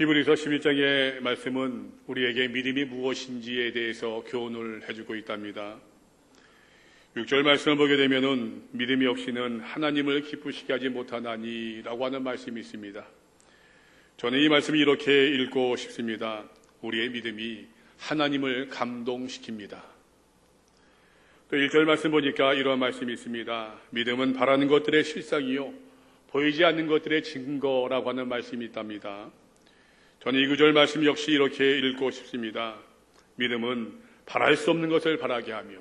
히브리서 11장의 말씀은 우리에게 믿음이 무엇인지에 대해서 교훈을 해주고 있답니다. 6절 말씀을 보게 되면은 믿음이 없이는 하나님을 기쁘시게 하지 못하나니라고 하는 말씀이 있습니다. 저는 이 말씀을 이렇게 읽고 싶습니다. 우리의 믿음이 하나님을 감동시킵니다. 또 1절 말씀 보니까 이런 말씀이 있습니다. 믿음은 바라는 것들의 실상이요. 보이지 않는 것들의 증거라고 하는 말씀이 있답니다. 저는 이 구절 말씀 역시 이렇게 읽고 싶습니다. 믿음은 바랄 수 없는 것을 바라게 하며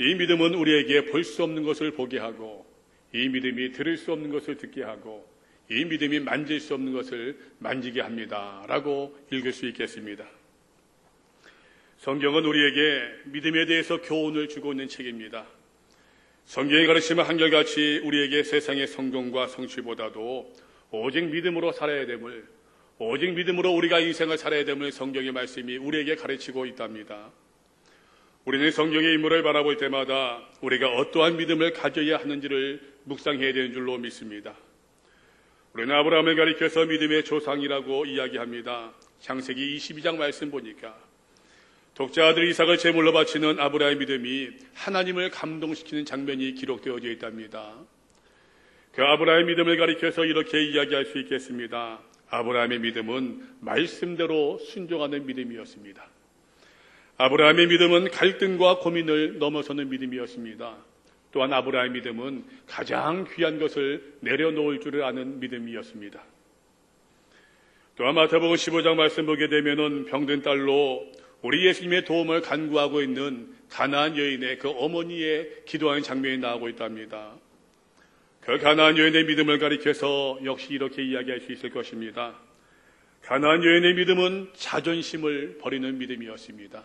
이 믿음은 우리에게 볼 수 없는 것을 보게 하고 이 믿음이 들을 수 없는 것을 듣게 하고 이 믿음이 만질 수 없는 것을 만지게 합니다. 라고 읽을 수 있겠습니다. 성경은 우리에게 믿음에 대해서 교훈을 주고 있는 책입니다. 성경이 가르치면 한결같이 우리에게 세상의 성공과 성취보다도 오직 믿음으로 살아야 됨을 오직 믿음으로 우리가 인생을 살아야 됨을 성경의 말씀이 우리에게 가르치고 있답니다. 우리는 성경의 인물을 바라볼 때마다 우리가 어떠한 믿음을 가져야 하는지를 묵상해야 되는 줄로 믿습니다. 우리는 아브라함을 가리켜서 믿음의 조상이라고 이야기합니다. 창세기 22장 말씀 보니까 독자 아들 이삭을 제물로 바치는 아브라함의 믿음이 하나님을 감동시키는 장면이 기록되어져 있답니다. 그 아브라함의 믿음을 가리켜서 이렇게 이야기할 수 있겠습니다. 아브라함의 믿음은 말씀대로 순종하는 믿음이었습니다. 아브라함의 믿음은 갈등과 고민을 넘어서는 믿음이었습니다. 또한 아브라함의 믿음은 가장 귀한 것을 내려놓을 줄을 아는 믿음이었습니다. 또한 마태복음 15장 말씀 보게 되면은 병든 딸로 우리 예수님의 도움을 간구하고 있는 가나안 여인의 그 어머니의 기도하는 장면이 나오고 있답니다. 그 가나안 여인의 믿음을 가리켜서 역시 이렇게 이야기할 수 있을 것입니다. 가나안 여인의 믿음은 자존심을 버리는 믿음이었습니다.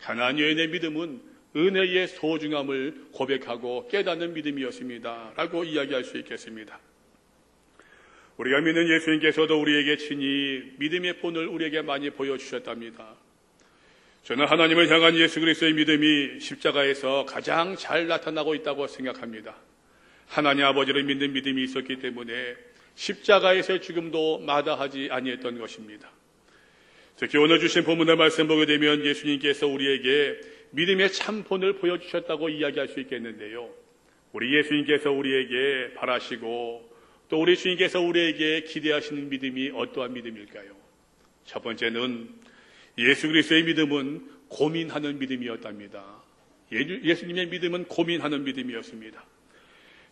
가나안 여인의 믿음은 은혜의 소중함을 고백하고 깨닫는 믿음이었습니다. 라고 이야기할 수 있겠습니다. 우리가 믿는 예수님께서도 우리에게 친히 믿음의 본을 우리에게 많이 보여주셨답니다. 저는 하나님을 향한 예수 그리스도의 믿음이 십자가에서 가장 잘 나타나고 있다고 생각합니다. 하나님 아버지를 믿는 믿음이 있었기 때문에 십자가에서 죽음도 마다하지 아니했던 것입니다. 특히 오늘 주신 본문의 말씀 보게 되면 예수님께서 우리에게 믿음의 참 본을 보여주셨다고 이야기할 수 있겠는데요. 우리 예수님께서 우리에게 바라시고 또 우리 주님께서 우리에게 기대하시는 믿음이 어떠한 믿음일까요? 첫 번째는 예수 그리스도의 믿음은 고민하는 믿음이었답니다. 예수님의 믿음은 고민하는 믿음이었습니다.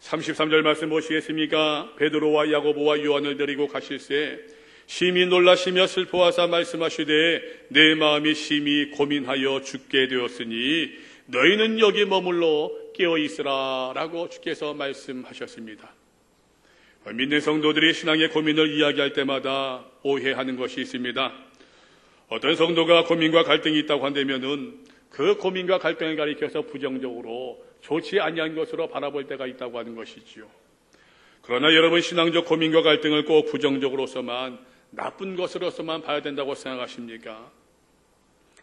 33절 말씀 보시겠습니까? 베드로와 야고보와 요한을 데리고 가실새 심히 놀라시며 슬퍼하사 말씀하시되 내 마음이 심히 고민하여 죽게 되었으니 너희는 여기 머물러 깨어 있으라 라고 주께서 말씀하셨습니다. 믿는 성도들이 신앙의 고민을 이야기할 때마다 오해하는 것이 있습니다. 어떤 성도가 고민과 갈등이 있다고 한다면은 그 고민과 갈등을 가리켜서 부정적으로 좋지 아니한 것으로 바라볼 때가 있다고 하는 것이지요. 그러나 여러분 신앙적 고민과 갈등을 꼭 부정적으로서만 나쁜 것으로서만 봐야 된다고 생각하십니까?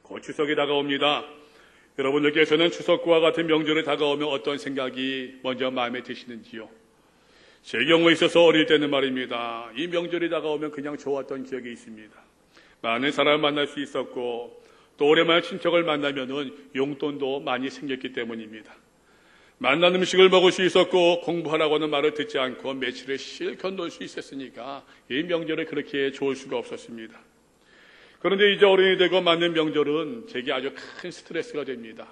곧 추석이 다가옵니다. 여러분들께서는 추석과 같은 명절이 다가오면 어떤 생각이 먼저 마음에 드시는지요? 제 경우에 있어서 어릴 때는 말입니다. 이 명절이 다가오면 그냥 좋았던 기억이 있습니다. 많은 사람을 만날 수 있었고 또 오랜만에 친척을 만나면은 용돈도 많이 생겼기 때문입니다. 만난 음식을 먹을 수 있었고 공부하라고 하는 말을 듣지 않고 며칠을 실컷 놀 수 있었으니까 이 명절에 그렇게 좋을 수가 없었습니다. 그런데 이제 어른이 되고 맞는 명절은 제게 아주 큰 스트레스가 됩니다.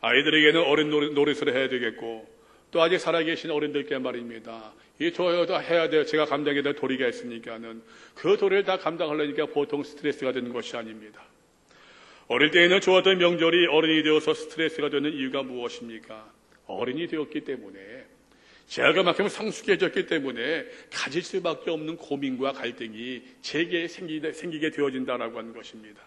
아이들에게는 어른 노릇을 해야 되겠고 또 아직 살아계신 어른들께 말입니다. 이 저도 해야 돼요. 제가 감당해야 될 도리가 있으니까는 그 도리를 다 감당하려니까 보통 스트레스가 되는 것이 아닙니다. 어릴 때에는 좋았던 명절이 어른이 되어서 스트레스가 되는 이유가 무엇입니까? 어른이 되었기 때문에 제가 만큼 성숙해졌기 때문에 가질 수밖에 없는 고민과 갈등이 제게 생기게 되어진다라고 하는 것입니다.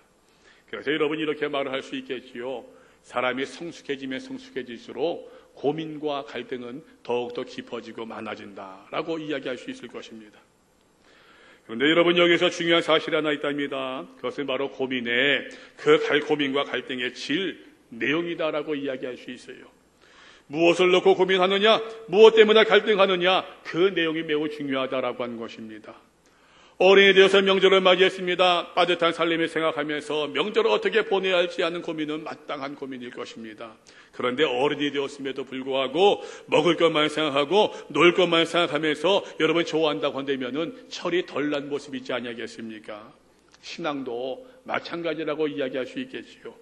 그래서 여러분 이렇게 말을 할 수 있겠지요. 사람이 성숙해지면 성숙해질수록 고민과 갈등은 더욱더 깊어지고 많아진다라고 이야기할 수 있을 것입니다. 그런데 여러분 여기서 중요한 사실 하나 있답니다. 그것은 바로 고민의 그 고민과 갈등의 질, 내용이다라고 이야기할 수 있어요. 무엇을 놓고 고민하느냐, 무엇 때문에 갈등하느냐, 그 내용이 매우 중요하다라고 하는 것입니다. 어린이 되어서 명절을 맞이했습니다. 빠듯한 살림을 생각하면서 명절을 어떻게 보내야 할지 하는 고민은 마땅한 고민일 것입니다. 그런데 어른이 되었음에도 불구하고 먹을 것만 생각하고 놀 것만 생각하면서 여러분 좋아한다고 한다면은 철이 덜 난 모습이지 아니겠습니까? 신앙도 마찬가지라고 이야기할 수 있겠지요.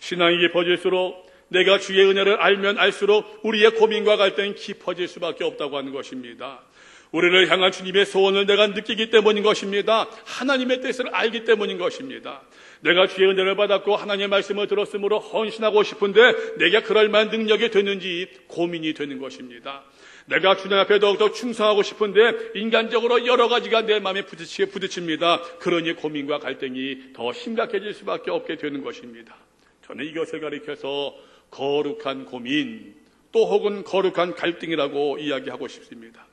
신앙이 깊어질수록 내가 주의 은혜를 알면 알수록 우리의 고민과 갈등이 깊어질 수밖에 없다고 하는 것입니다. 우리를 향한 주님의 소원을 내가 느끼기 때문인 것입니다. 하나님의 뜻을 알기 때문인 것입니다. 내가 주의 은혜를 받았고 하나님의 말씀을 들었으므로 헌신하고 싶은데 내가 그럴 만한 능력이 되는지 고민이 되는 것입니다. 내가 주님 앞에 더욱더 충성하고 싶은데 인간적으로 여러 가지가 내 마음에 부딪히, 부딪힙니다. 그러니 고민과 갈등이 더 심각해질 수밖에 없게 되는 것입니다. 저는 이것을 가리켜서 거룩한 고민 또 혹은 거룩한 갈등이라고 이야기하고 싶습니다.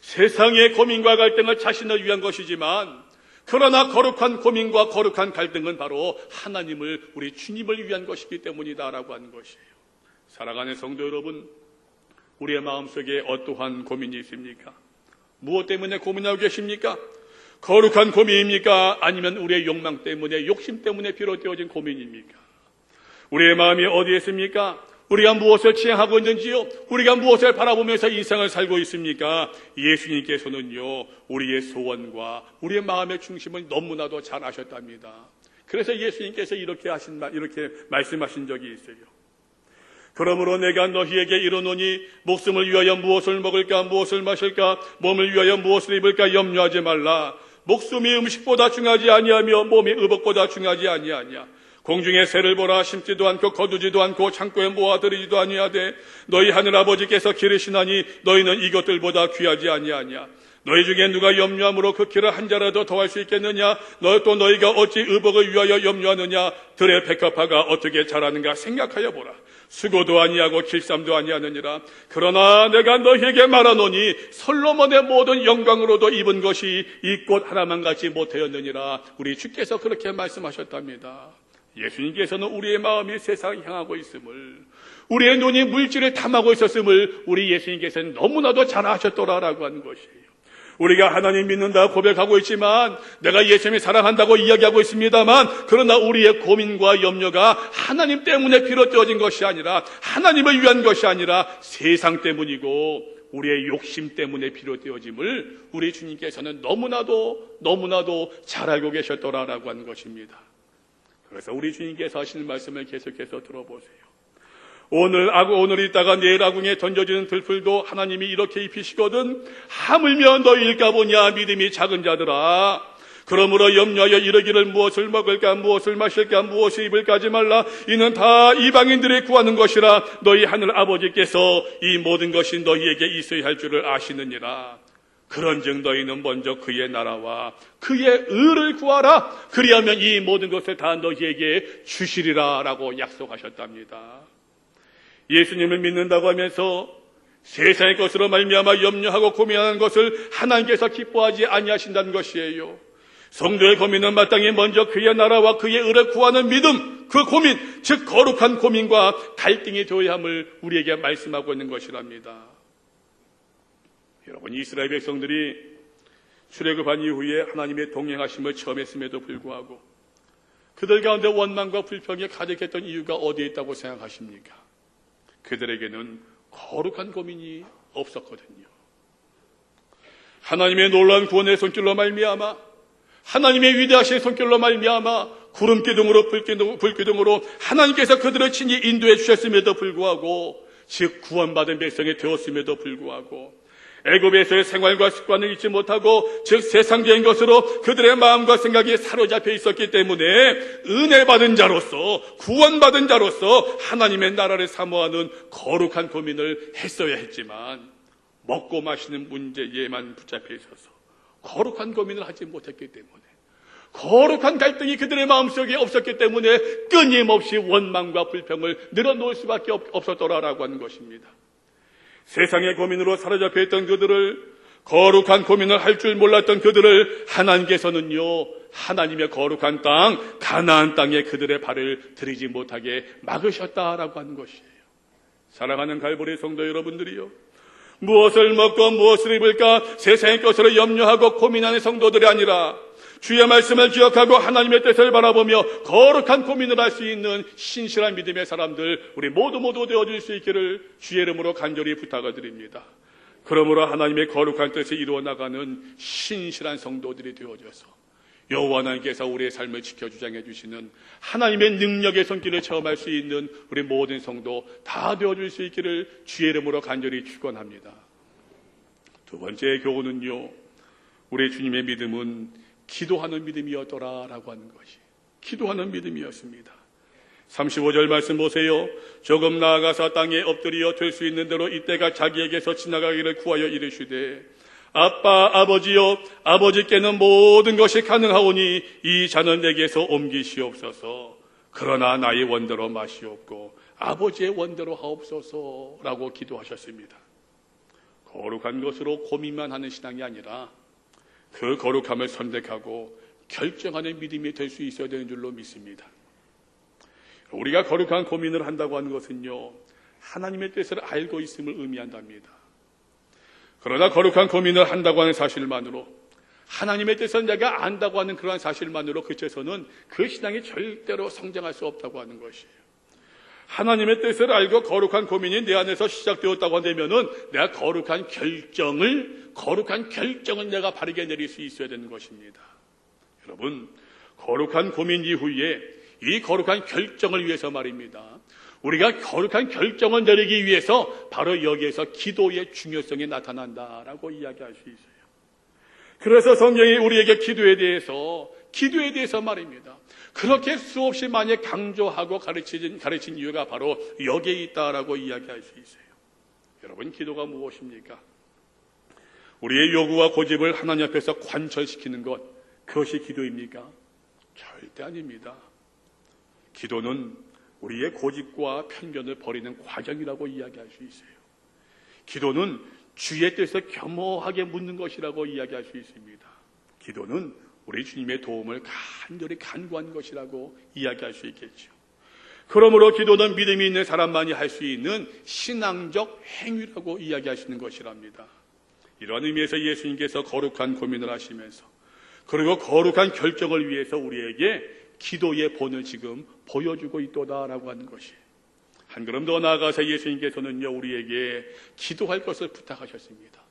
세상의 고민과 갈등은 자신을 위한 것이지만 그러나 거룩한 고민과 거룩한 갈등은 바로 하나님을 우리 주님을 위한 것이기 때문이다라고 하는 것이에요. 살아가는 성도 여러분, 우리의 마음속에 어떠한 고민이 있습니까? 무엇 때문에 고민하고 계십니까? 거룩한 고민입니까? 아니면 우리의 욕망 때문에, 욕심 때문에 비롯되어진 고민입니까? 우리의 마음이 어디에 있습니까? 우리가 무엇을 지향하고 있는지요? 우리가 무엇을 바라보면서 인생을 살고 있습니까? 예수님께서는요, 우리의 소원과 우리의 마음의 중심을 너무나도 잘 아셨답니다. 그래서 예수님께서 이렇게 하신, 이렇게 말씀하신 적이 있어요. 그러므로 내가 너희에게 이르노니 목숨을 위하여 무엇을 먹을까 무엇을 마실까 몸을 위하여 무엇을 입을까 염려하지 말라 목숨이 음식보다 중요하지 아니하며 몸이 의복보다 중요하지 아니하냐 공중에 새를 보라 심지도 않고 거두지도 않고 창고에 모아들이지도 아니하되 너희 하늘 아버지께서 기르시나니 너희는 이것들보다 귀하지 아니하냐? 너희 중에 누가 염려함으로 그 길을 한 자라도 더할 수 있겠느냐? 너 또 너희가 어찌 의복을 위하여 염려하느냐? 들의 백합화가 어떻게 자라는가 생각하여 보라. 수고도 아니하고 길쌈도 아니하느니라. 그러나 내가 너희에게 말하노니 솔로몬의 모든 영광으로도 입은 것이 이 꽃 하나만 같이 못하였느니라. 우리 주께서 그렇게 말씀하셨답니다 예수님께서는 우리의 마음이 세상을 향하고 있음을 우리의 눈이 물질을 탐하고 있었음을 우리 예수님께서는 너무나도 잘 아셨더라라고 하는 것이에요. 우리가 하나님 믿는다 고백하고 있지만 내가 예수님을 사랑한다고 이야기하고 있습니다만 그러나 우리의 고민과 염려가 하나님 때문에 비롯되어진 것이 아니라 하나님을 위한 것이 아니라 세상 때문이고 우리의 욕심 때문에 비롯되어짐을 우리 주님께서는 너무나도 너무나도 잘 알고 계셨더라라고 하는 것입니다. 그래서 우리 주님께서 하시는 말씀을 계속해서 들어보세요. 오늘 아구 오늘 있다가 내일 아궁에 던져지는 들풀도 하나님이 이렇게 입히시거든 하물며 너희일까 보냐 믿음이 작은 자들아. 그러므로 염려하여 이르기를 무엇을 먹을까 무엇을 마실까 무엇을 입을까 하지 말라. 이는 다 이방인들이 구하는 것이라 너희 하늘 아버지께서 이 모든 것이 너희에게 있어야 할 줄을 아시느니라 그런즉 너희는 먼저 그의 나라와 그의 의를 구하라. 그리하면 이 모든 것을 다 너희에게 주시리라 라고 약속하셨답니다. 예수님을 믿는다고 하면서 세상의 것으로 말미암아 염려하고 고민하는 것을 하나님께서 기뻐하지 아니하신다는 것이에요. 성도의 고민은 마땅히 먼저 그의 나라와 그의 의를 구하는 믿음, 그 고민, 즉 거룩한 고민과 갈등이 되어야 함을 우리에게 말씀하고 있는 것이랍니다. 여러분 이스라엘 백성들이 출애굽한 이후에 하나님의 동행하심을 처음 했음에도 불구하고 그들 가운데 원망과 불평이 가득했던 이유가 어디에 있다고 생각하십니까? 그들에게는 거룩한 고민이 없었거든요. 하나님의 놀라운 구원의 손길로 말미암아 하나님의 위대하신 손길로 말미암아 구름 기둥으로 불 기둥, 불기둥으로 하나님께서 그들을 친히 인도해 주셨음에도 불구하고 즉 구원받은 백성이 되었음에도 불구하고 애굽에서의 생활과 습관을 잊지 못하고 즉 세상적인 것으로 그들의 마음과 생각이 사로잡혀 있었기 때문에 은혜 받은 자로서 구원받은 자로서 하나님의 나라를 사모하는 거룩한 고민을 했어야 했지만 먹고 마시는 문제에만 붙잡혀 있어서 거룩한 고민을 하지 못했기 때문에 거룩한 갈등이 그들의 마음속에 없었기 때문에 끊임없이 원망과 불평을 늘어놓을 수밖에 없었더라라고 하는 것입니다. 세상의 고민으로 사로잡혀 있던 그들을 거룩한 고민을 할 줄 몰랐던 그들을 하나님께서는요 하나님의 거룩한 땅 가나안 땅에 그들의 발을 들이지 못하게 막으셨다라고 하는 것이에요. 사랑하는 갈보리 성도 여러분들이요 무엇을 먹고 무엇을 입을까 세상의 것으로 염려하고 고민하는 성도들이 아니라 주의 말씀을 기억하고 하나님의 뜻을 바라보며 거룩한 고민을 할 수 있는 신실한 믿음의 사람들 우리 모두 모두 되어줄 수 있기를 주의 이름으로 간절히 부탁을 드립니다. 그러므로 하나님의 거룩한 뜻을 이루어 나가는 신실한 성도들이 되어져서 여호와 하나님께서 우리의 삶을 지켜 주장해 주시는 하나님의 능력의 손길을 체험할 수 있는 우리 모든 성도 다 되어줄 수 있기를 주의 이름으로 간절히 축원합니다. 두 번째 교훈은요. 우리 주님의 믿음은 기도하는 믿음이었더라 라고 하는 것이 기도하는 믿음이었습니다. 35절 말씀 보세요. 조금 나아가서 땅에 엎드려 될 수 있는 대로 이때가 자기에게서 지나가기를 구하여 이르시되 아빠 아버지여 아버지께는 모든 것이 가능하오니 이 잔은 내게서 옮기시옵소서. 그러나 나의 원대로 마시옵고 아버지의 원대로 하옵소서라고 기도하셨습니다. 거룩한 것으로 고민만 하는 신앙이 아니라 그 거룩함을 선택하고 결정하는 믿음이 될 수 있어야 되는 줄로 믿습니다. 우리가 거룩한 고민을 한다고 하는 것은요, 하나님의 뜻을 알고 있음을 의미한답니다. 그러나 거룩한 고민을 한다고 하는 사실만으로 하나님의 뜻을 내가 안다고 하는 그러한 사실만으로 그쳐서는 그 신앙이 절대로 성장할 수 없다고 하는 것이에요. 하나님의 뜻을 알고 거룩한 고민이 내 안에서 시작되었다고 한다면은 내가 거룩한 결정을 거룩한 결정을 내가 바르게 내릴 수 있어야 되는 것입니다. 여러분 거룩한 고민 이후에 이 거룩한 결정을 위해서 말입니다. 우리가 거룩한 결정을 내리기 위해서 바로 여기에서 기도의 중요성이 나타난다라고 이야기할 수 있어요. 그래서 성경이 우리에게 기도에 대해서 기도에 대해서 말입니다. 그렇게 수없이 많이 강조하고 가르친, 가르친 이유가 바로 여기에 있다라고 이야기할 수 있어요. 여러분, 기도가 무엇입니까? 우리의 요구와 고집을 하나님 앞에서 관철시키는 것, 그것이 기도입니까? 절대 아닙니다. 기도는 우리의 고집과 편견을 버리는 과정이라고 이야기할 수 있어요. 기도는 주의 뜻을 겸허하게 묻는 것이라고 이야기할 수 있습니다. 기도는 우리 주님의 도움을 간절히 간구한 것이라고 이야기할 수 있겠죠. 그러므로 기도는 믿음이 있는 사람만이 할 수 있는 신앙적 행위라고 이야기하시는 것이랍니다. 이런 의미에서 예수님께서 거룩한 고민을 하시면서 그리고 거룩한 결정을 위해서 우리에게 기도의 본을 지금 보여주고 있도다라고 하는 것이. 한 걸음 더 나아가서 예수님께서는요, 우리에게 기도할 것을 부탁하셨습니다.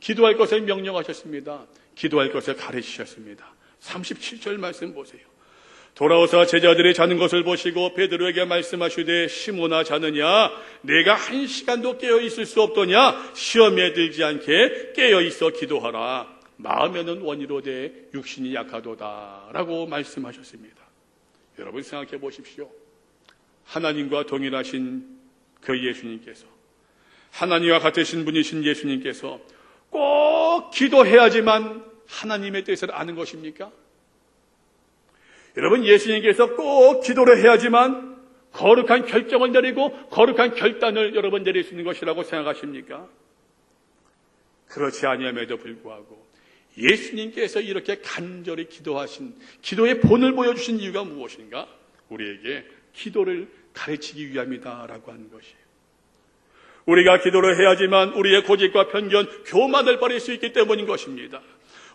기도할 것을 명령하셨습니다. 기도할 것을 가르치셨습니다. 37절 말씀 보세요. 돌아오사 제자들이 자는 것을 보시고 베드로에게 말씀하시되 시모나 자느냐 내가 한 시간도 깨어 있을 수 없더냐 시험에 들지 않게 깨어 있어 기도하라 마음에는 원이로되 육신이 약하도다라고 말씀하셨습니다. 여러분 생각해 보십시오. 하나님과 동일하신 그 예수님께서 하나님과 같으신 분이신 예수님께서 꼭 기도해야지만 하나님의 뜻을 아는 것입니까? 여러분 예수님께서 꼭 기도를 해야지만 거룩한 결정을 내리고 거룩한 결단을 여러분 내릴 수 있는 것이라고 생각하십니까? 그렇지 아니함에도 불구하고 예수님께서 이렇게 간절히 기도하신 기도의 본을 보여주신 이유가 무엇인가? 우리에게 기도를 가르치기 위함이다라고 하는 것이에요. 우리가 기도를 해야지만 우리의 고집과 편견, 교만을 버릴 수 있기 때문인 것입니다.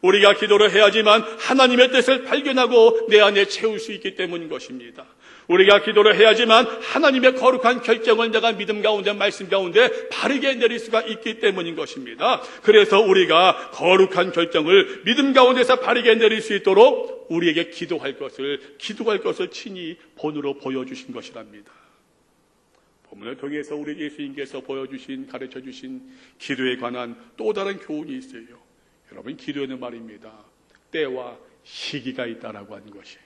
우리가 기도를 해야지만 하나님의 뜻을 발견하고 내 안에 채울 수 있기 때문인 것입니다. 우리가 기도를 해야지만 하나님의 거룩한 결정을 내가 믿음 가운데 말씀 가운데 바르게 내릴 수가 있기 때문인 것입니다. 그래서 우리가 거룩한 결정을 믿음 가운데서 바르게 내릴 수 있도록 우리에게 기도할 것을 기도할 것을 친히 본으로 보여주신 것이랍니다. 본문을 통해서 우리 예수님께서 보여주신 가르쳐 주신 기도에 관한 또 다른 교훈이 있어요. 여러분 기도에는 말입니다. 때와 시기가 있다라고 하는 것이.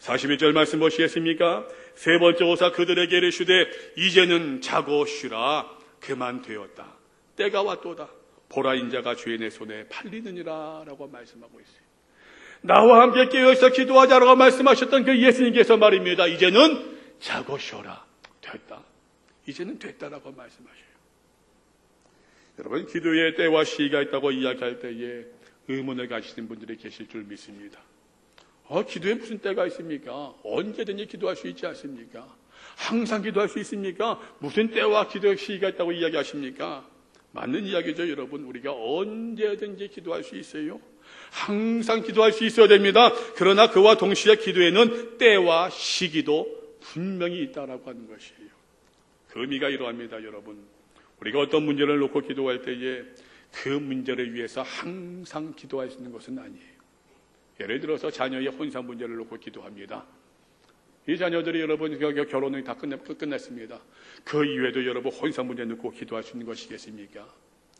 41절 말씀 보시겠습니까? 세 번째 오사 그들에게 이르시되 이제는 자고 쉬라 그만 되었다. 때가 왔도다. 보라 인자가 주인의 손에 팔리느니라 라고 말씀하고 있어요. 나와 함께 깨어있어 기도하자라고 말씀하셨던 그 예수님께서 말입니다. 이제는 자고 쉬어라. 됐다. 이제는 됐다라고 말씀하셔요. 여러분, 기도의 때와 시기가 있다고 이야기할 때에 의문을 가지시는 분들이 계실 줄 믿습니다. 어, 기도에 무슨 때가 있습니까? 언제든지 기도할 수 있지 않습니까? 항상 기도할 수 있습니까? 무슨 때와 기도의 시기가 있다고 이야기하십니까? 맞는 이야기죠, 여러분. 우리가 언제든지 기도할 수 있어요. 항상 기도할 수 있어야 됩니다. 그러나 그와 동시에 기도에는 때와 시기도 분명히 있다라고 하는 것이에요. 그 의미가 이러합니다, 여러분. 우리가 어떤 문제를 놓고 기도할 때에 그 문제를 위해서 항상 기도할 수 있는 것은 아니에요. 예를 들어서 자녀의 혼사 문제를 놓고 기도합니다. 이 자녀들이 여러분 결혼이 다 끝났, 끝났습니다. 그 이외에도 여러분 혼사 문제 놓고 기도할 수 있는 것이겠습니까?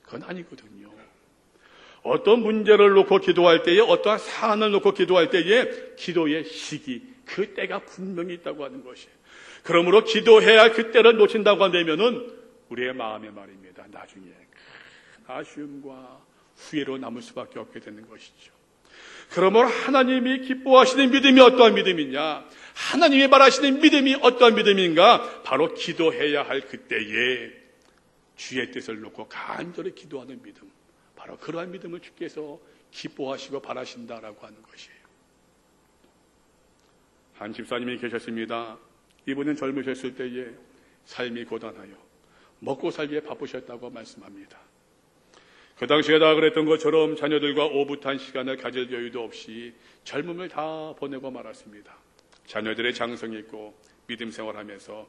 그건 아니거든요. 어떤 문제를 놓고 기도할 때에 어떠한 사안을 놓고 기도할 때에 기도의 시기, 그 때가 분명히 있다고 하는 것이에요. 그러므로 기도해야 할 그 때를 놓친다고 한다면은 우리의 마음의 말입니다. 나중에 큰 아쉬움과 후회로 남을 수밖에 없게 되는 것이죠. 그러므로 하나님이 기뻐하시는 믿음이 어떠한 믿음이냐? 하나님이 말하시는 믿음이 어떠한 믿음인가? 바로 기도해야 할 그때에 주의 뜻을 놓고 간절히 기도하는 믿음. 바로 그러한 믿음을 주께서 기뻐하시고 바라신다라고 하는 것이에요. 한 집사님이 계셨습니다. 이분은 젊으셨을 때에 삶이 고단하여 먹고 살기에 바쁘셨다고 말씀합니다. 그 당시에 다 그랬던 것처럼 자녀들과 오붓한 시간을 가질 여유도 없이 젊음을 다 보내고 말았습니다. 자녀들의 장성이 있고 믿음 생활하면서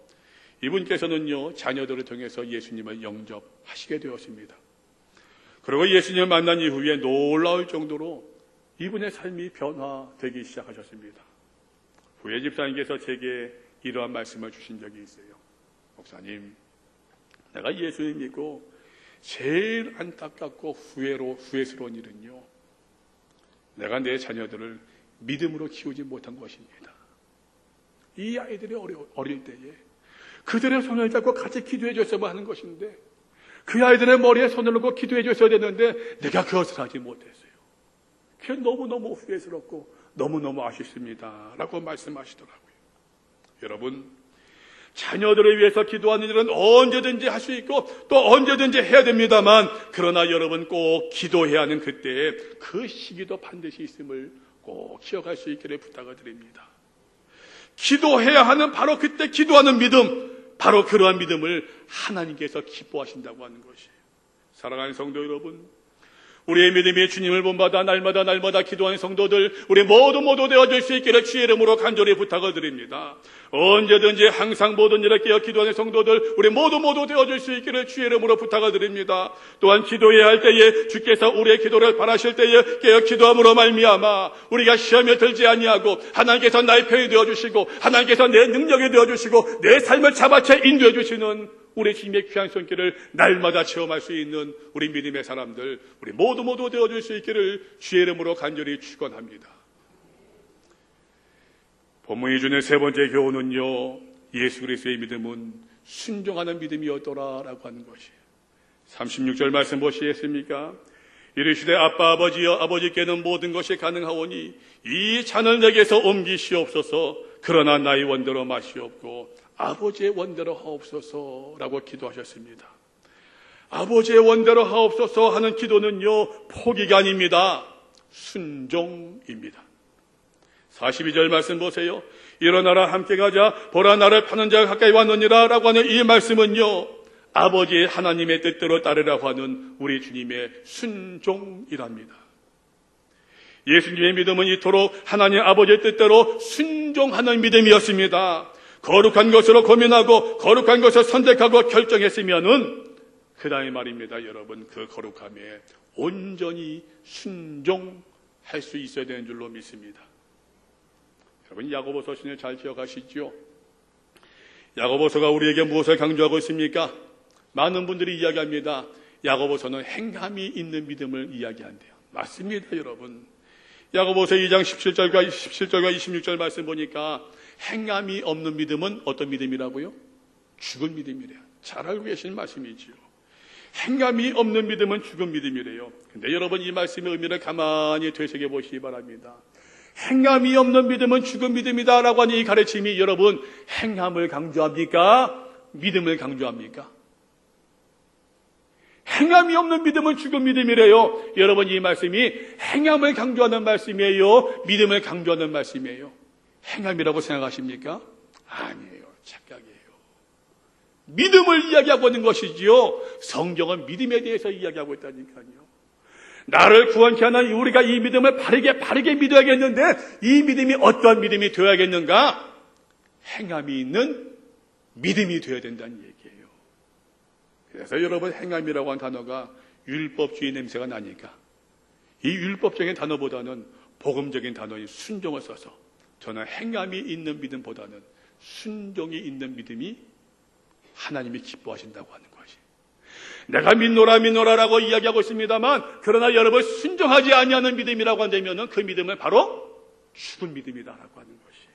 이분께서는요 자녀들을 통해서 예수님을 영접하시게 되었습니다. 그리고 예수님을 만난 이후에 놀라울 정도로 이분의 삶이 변화되기 시작하셨습니다. 후에 집사님께서 제게 이러한 말씀을 주신 적이 있어요. 목사님, 내가 예수님 믿고 제일 안타깝고 후회로 후회스러운 일은요. 내가 내 자녀들을 믿음으로 키우지 못한 것입니다. 이 아이들이 어릴 때에 그들의 손을 잡고 같이 기도해 줬어야 하는 것인데 그 아이들의 머리에 손을 놓고 기도해 줬어야 되는데 내가 그것을 하지 못했어요. 그게 너무너무 후회스럽고 너무너무 아쉽습니다. 라고 말씀하시더라고요. 여러분, 자녀들을 위해서 기도하는 일은 언제든지 할 수 있고 또 언제든지 해야 됩니다만 그러나 여러분 꼭 기도해야 하는 그때에 그 시기도 반드시 있음을 꼭 기억할 수 있기를 부탁을 드립니다. 기도해야 하는 바로 그때 기도하는 믿음, 바로 그러한 믿음을 하나님께서 기뻐하신다고 하는 것이에요. 사랑하는 성도 여러분, 우리의 믿음이 주님을 본받아 날마다 날마다 기도하는 성도들 우리 모두 모두 되어줄 수 있기를 주의 이름으로 간절히 부탁을 드립니다. 언제든지 항상 모든 일에 깨어 기도하는 성도들 우리 모두 모두 되어줄 수 있기를 주의 이름으로 부탁을 드립니다. 또한 기도해야 할 때에 주께서 우리의 기도를 바라실 때에 깨어 기도함으로 말미암아 우리가 시험에 들지 아니하고 하나님께서 나의 편이 되어주시고 하나님께서 내 능력이 되어주시고 내 삶을 잡아채 인도해 주시는 우리 주님의 귀한 손길을 날마다 체험할 수 있는 우리 믿음의 사람들, 우리 모두 모두 되어줄 수 있기를 주의 이름으로 간절히 축원합니다. 본문이 주는 세 번째 교훈은요, 예수 그리스도의 믿음은 순종하는 믿음이었더라라고 하는 것이에요. 36절 말씀 보시겠습니까? 이르시되 아빠 아버지여 아버지께는 모든 것이 가능하오니 이 잔을 내게서 옮기시옵소서 그러나 나의 원대로 마시옵고 아버지의 원대로 하옵소서라고 기도하셨습니다. 아버지의 원대로 하옵소서 하는 기도는요, 포기가 아닙니다. 순종입니다. 42절 말씀 보세요. 일어나라 함께 가자. 보라 나를 파는 자가 가까이 왔느니라 라고 하는 이 말씀은요. 아버지의 하나님의 뜻대로 따르라고 하는 우리 주님의 순종이랍니다. 예수님의 믿음은 이토록 하나님 아버지의 뜻대로 순종하는 믿음이었습니다. 거룩한 것으로 고민하고 거룩한 것을 선택하고 결정했으면은 그 다음에 말입니다, 여러분. 그 거룩함에 온전히 순종할 수 있어야 되는 줄로 믿습니다. 여러분, 야고보서 신을 잘 기억하시죠? 야고보서가 우리에게 무엇을 강조하고 있습니까? 많은 분들이 이야기합니다. 야고보서는 행함이 있는 믿음을 이야기한대요. 맞습니다, 여러분. 야고보서 2장 17절과 17절과 26절 말씀 보니까 행함이 없는 믿음은 어떤 믿음이라고요? 죽은 믿음이래요. 잘 알고 계신 말씀이지요. 행함이 없는 믿음은 죽은 믿음이래요. 근데 여러분 이 말씀의 의미를 가만히 되새겨 보시기 바랍니다. 행함이 없는 믿음은 죽은 믿음이다라고 하는 이 가르침이 여러분 행함을 강조합니까? 믿음을 강조합니까? 행함이 없는 믿음은 죽은 믿음이래요. 여러분 이 말씀이 행함을 강조하는 말씀이에요. 믿음을 강조하는 말씀이에요. 행함이라고 생각하십니까? 아니에요. 착각이에요. 믿음을 이야기하고 있는 것이지요. 성경은 믿음에 대해서 이야기하고 있다니까요. 나를 구원케 하는 우리가 이 믿음을 바르게 바르게 믿어야겠는데 이 믿음이 어떤 믿음이 되어야겠는가? 행함이 있는 믿음이 되어야 된다는 얘기예요. 그래서 여러분 행함이라고 하는 단어가 율법주의 냄새가 나니까 이 율법적인 단어보다는 복음적인 단어인 순종을 써서 저는 행함이 있는 믿음보다는 순종이 있는 믿음이 하나님이 기뻐하신다고 하는 것이. 내가 믿노라 믿노라라고 이야기하고 있습니다만 그러나 여러분 순종하지 아니하는 믿음이라고 한다면 그 믿음은 바로 죽은 믿음이다라고 하는 것이에요.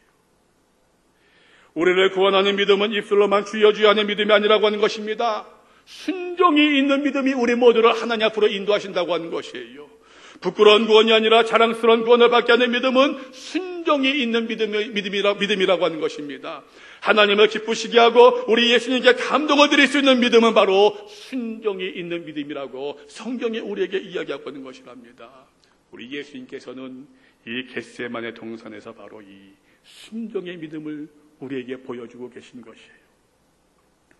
우리를 구원하는 믿음은 입술로만 주여 주여 하는 믿음이 아니라고 하는 것입니다. 순종이 있는 믿음이 우리 모두를 하나님 앞으로 인도하신다고 하는 것이에요. 부끄러운 구원이 아니라 자랑스러운 구원을 받게 하는 믿음은 순종이 있는 믿음이라, 믿음이라고 하는 것입니다. 하나님을 기쁘시게 하고 우리 예수님께 감동을 드릴 수 있는 믿음은 바로 순종이 있는 믿음이라고 성경이 우리에게 이야기하고 있는 것이랍니다. 우리 예수님께서는 이 겟세만의 동산에서 바로 이 순종의 믿음을 우리에게 보여주고 계신 것이에요.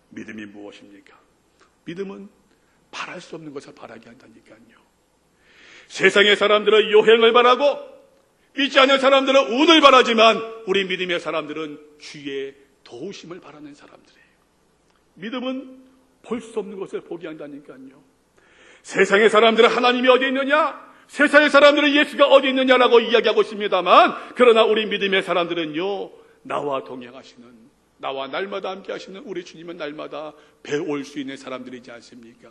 믿음이 무엇입니까? 믿음은 바랄 수 없는 것을 바라게 한다니까요. 세상의 사람들은 요행을 바라고 믿지 않는 사람들은 운을 바라지만 우리 믿음의 사람들은 주의 도우심을 바라는 사람들이에요. 믿음은 볼 수 없는 것을 보게 한다니까요. 세상의 사람들은 하나님이 어디 있느냐? 세상의 사람들은 예수가 어디 있느냐라고 이야기하고 있습니다만 그러나 우리 믿음의 사람들은요 나와 동행하시는 나와 날마다 함께 하시는 우리 주님은 날마다 배울 수 있는 사람들이지 않습니까?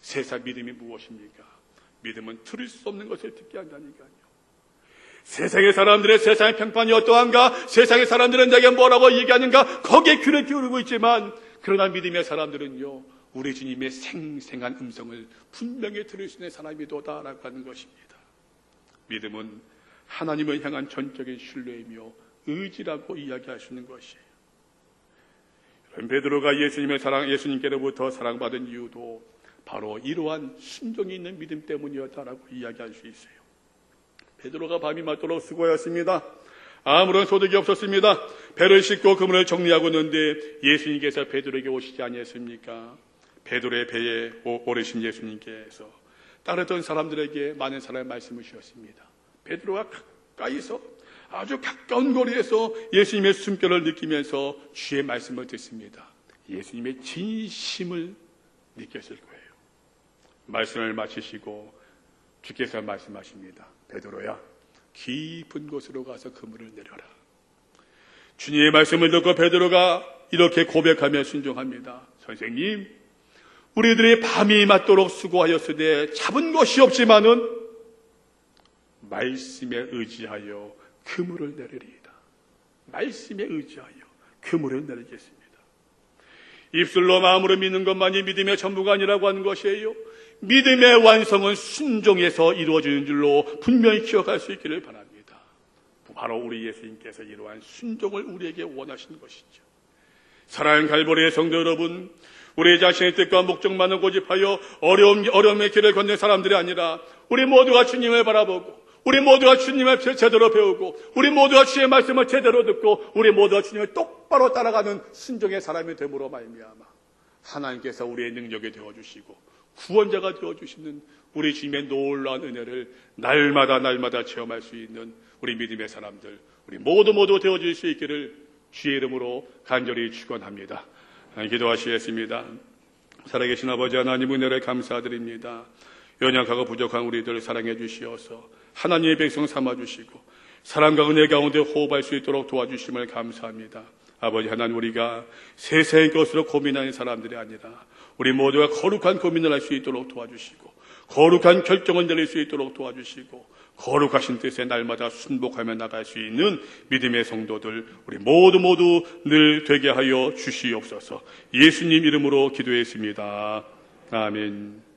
세상 믿음이 무엇입니까? 믿음은 들을 수 없는 것을 듣게 한다니까요. 세상의 사람들의 세상의 평판이 어떠한가? 세상의 사람들은 내게 뭐라고 얘기하는가? 거기에 귀를 기울이고 있지만 그러나 믿음의 사람들은요. 우리 주님의 생생한 음성을 분명히 들을 수 있는 사람이도다라고 하는 것입니다. 믿음은 하나님을 향한 전적인 신뢰이며 의지라고 이야기하시는 것이에요. 베드로가 예수님의 사랑, 예수님께로부터 사랑받은 이유도 바로 이러한 순종이 있는 믿음 때문이었다라고 이야기할 수 있어요. 베드로가 밤이 맞도록 수고하였습니다. 아무런 소득이 없었습니다. 배를 싣고 그물을 정리하고 있는데 예수님께서 베드로에게 오시지 아니했습니까? 베드로의 배에 오르신 예수님께서 따르던 사람들에게 많은 사람의 말씀을 주셨습니다. 베드로가 가까이서 아주 가까운 거리에서 예수님의 숨결을 느끼면서 주의 말씀을 듣습니다. 예수님의 진심을 느꼈을 거예요. 말씀을 마치시고 주께서 말씀하십니다. 베드로야, 깊은 곳으로 가서 그물을 내려라. 주님의 말씀을 듣고 베드로가 이렇게 고백하며 순종합니다. 선생님, 우리들이 밤이 맞도록 수고하였으되 잡은 것이 없지만은 말씀에 의지하여 그물을 내리리이다. 말씀에 의지하여 그물을 내리겠습니다. 입술로 마음으로 믿는 것만이 믿음의 전부가 아니라고 하는 것이에요. 믿음의 완성은 순종에서 이루어지는 줄로 분명히 기억할 수 있기를 바랍니다. 바로 우리 예수님께서 이러한 순종을 우리에게 원하시는 것이죠. 사랑하는 갈보리의 성도 여러분, 우리 자신의 뜻과 목적만을 고집하여 어려움, 어려움의 길을 걷는 사람들이 아니라 우리 모두가 주님을 바라보고 우리 모두가 주님을 제대로 배우고 우리 모두가 주의 말씀을 제대로 듣고 우리 모두가 주님을 똑바로 따라가는 순종의 사람이 되므로 말미암아 하나님께서 우리의 능력이 되어 주시고 구원자가 되어주시는 우리 주님의 놀라운 은혜를 날마다 날마다 체험할 수 있는 우리 믿음의 사람들, 우리 모두 모두 되어줄 수 있기를 주의 이름으로 간절히 축원합니다. 기도하시겠습니다. 살아계신 아버지 하나님 은혜를 감사드립니다. 연약하고 부족한 우리들 사랑해 주시어서 하나님의 백성 삼아 주시고 사랑과 은혜 가운데 호흡할 수 있도록 도와주심을 감사합니다. 아버지 하나님 우리가 세상의 것으로 고민하는 사람들이 아니라 우리 모두가 거룩한 고민을 할 수 있도록 도와주시고 거룩한 결정을 내릴 수 있도록 도와주시고 거룩하신 뜻에 날마다 순복하며 나갈 수 있는 믿음의 성도들 우리 모두 모두 늘 되게 하여 주시옵소서 예수님 이름으로 기도했습니다. 아멘.